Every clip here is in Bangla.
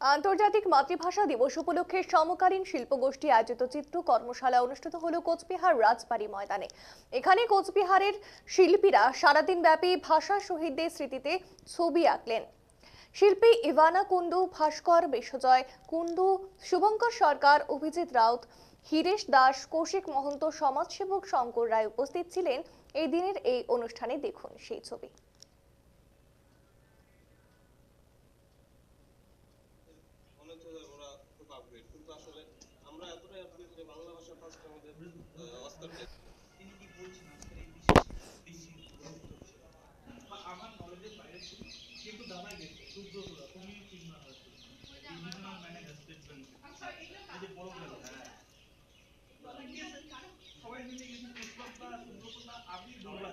আন্তর্জাতিক মাতৃভাষা দিবস উপলক্ষে সমকালীন শিল্পগোষ্ঠী আয়োজিত চিত্র কর্মশালা অনুষ্ঠিত হল কোচবিহার রাজবাড়ী ময়দানে। এখানে কোচবিহারের শিল্পীরা সারাদিন ব্যাপী ভাষা শহীদদের স্মৃতিতে ছবি আঁকলেন। শিল্পী ইভানা কুন্ডু ভাস্কর বিশ্বজয় কুন্ডু শুভঙ্কর সরকার, অভিজিৎ রাউত, হিরেশ দাস, কৌশিক মহন্ত, সমাজসেবক শঙ্কর রায় উপস্থিত ছিলেন। এই দিনের এই অনুষ্ঠানে দেখুন সেই ছবি। আসলে আমরা এতটাই আপগ্রেড যে বাংলা ভাষা ফার্স্ট আমাদের অস্কার। তিনি কি বলছেন আজকের এই বা আমার নলেজের বাইরে ছিল কিন্তু দাদা গেছে সুব্রতরা তুমি না হয়েছে রিজিওনাল ম্যানেজার স্টেট এই যে বড় গেল হ্যাঁ। সবাই মিলে দুর্গাদি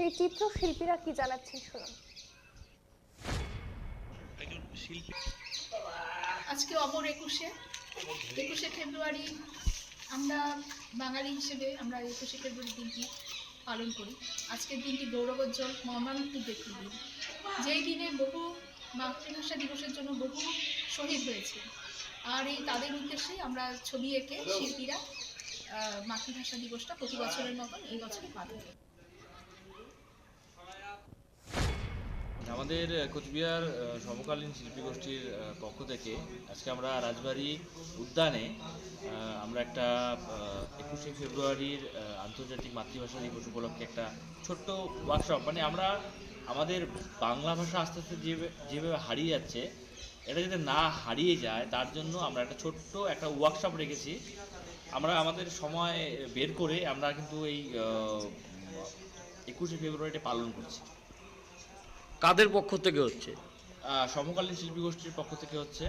সেই চিত্রশিল্পীরা কি জানাচ্ছেন শুনুন। আজকে অমর একুশে। একুশে ফেব্রুয়ারি আমরা বাঙালি হিসেবে আমরা একুশে ফেব্রুয়ারি দিনটি পালন করি। আজকের দিনটি গৌরবোজ্জ্বল মর্মান্তিক একটি দিন। যেই দিনে বহু মাতৃভাষা দিবসের জন্য বহু শহীদ হয়েছে। আর এই তাদের উদ্দেশ্যেই আমরা ছবি এঁকে শিল্পীরা আহ, মাতৃভাষা দিবসটা প্রতি বছরের মতন এই বছরে পালন করি। আমাদের কোচবিহার সমকালীন শিল্পী গোষ্ঠীর পক্ষ থেকে আজকে আমরা রাজবাড়ি উদ্যানে আমরা একটা একুশে ফেব্রুয়ারির আন্তর্জাতিক মাতৃভাষা দিবস উপলক্ষে একটা ছোট্ট ওয়ার্কশপ মানে আমরা আমাদের বাংলা ভাষা আস্তে আস্তে যেভাবে হারিয়ে যাচ্ছে, এটা যাতে না হারিয়ে যায়, তার জন্য আমরা একটা ছোট্ট একটা ওয়ার্কশপ রেখেছি। আমরা আমাদের সময় বের করে আমরা কিন্তু এই একুশে ফেব্রুয়ারিটা পালন করছি। কাদের পক্ষ থেকে হচ্ছে? আহ, সমকালীন শিল্পী গোষ্ঠীর পক্ষ থেকে হচ্ছে।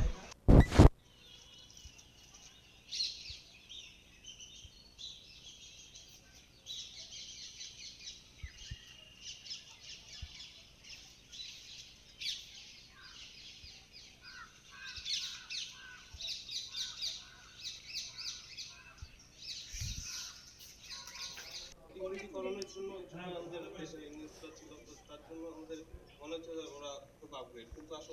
জন্য আমাদের তার জন্য আমাদের মনে হচ্ছে যে ওরা খুব আপগ্রেড কিন্তু আসলে